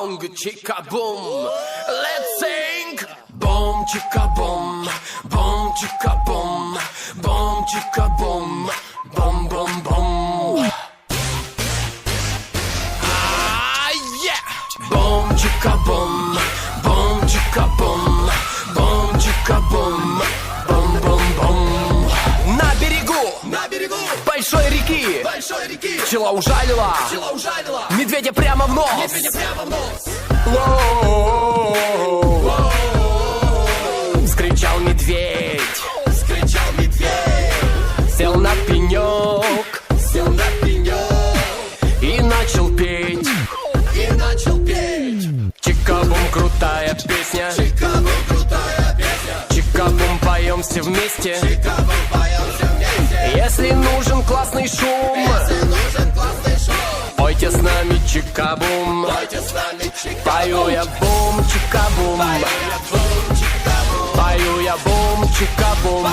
song, chicka boom. Let's sing. Boom, chicka boom, boom, chicka boom, boom, chicka boom, boom, boom, boom. Ah, yeah. Boom, chicka boom, большой реки. Пчела ужалила, Пчела ужалила. Медведя прямо в нос. Медведя прямо в нос. Вскричал медведь, Скричал медведь. Сел на пенек. Сел на пенек. И начал петь. И начал петь. Чикабум, крутая песня. Чикаго крутая песня. Чикабум, поем все вместе. Чикаго поем все вместе. Если нужен классный шум, пойте с нами чикабум. Пою я бум, чикабум. Пою я бум, чикабум.